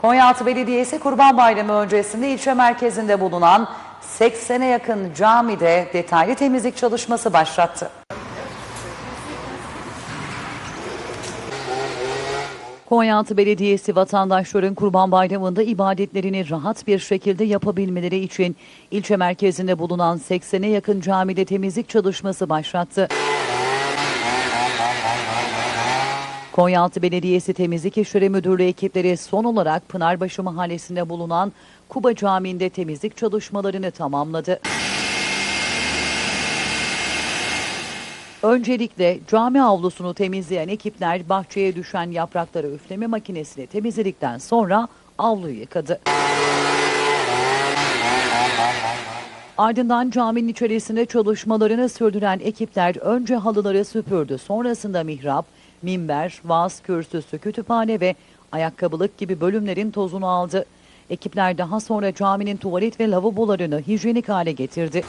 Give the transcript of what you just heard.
Konyaaltı Belediyesi Kurban Bayramı öncesinde ilçe merkezinde bulunan 80'e yakın camide detaylı temizlik çalışması başlattı. Konyaaltı Belediyesi vatandaşların Kurban Bayramı'nda ibadetlerini rahat bir şekilde yapabilmeleri için ilçe merkezinde bulunan 80'e yakın camide temizlik çalışması başlattı. Konyaaltı Belediyesi Temizlik İşleri Müdürlüğü ekipleri son olarak Pınarbaşı Mahallesi'nde bulunan Kuba Camii'nde temizlik çalışmalarını tamamladı. Öncelikle cami avlusunu temizleyen ekipler bahçeye düşen yaprakları üfleme makinesiyle temizledikten sonra avluyu yıkadı. Ardından caminin içerisinde çalışmalarını sürdüren ekipler önce halıları süpürdü. Sonrasında mihrap, minber, vaaz kürsüsü, kütüphane ve ayakkabılık gibi bölümlerin tozunu aldı. Ekipler daha sonra caminin tuvalet ve lavabolarını hijyenik hale getirdi.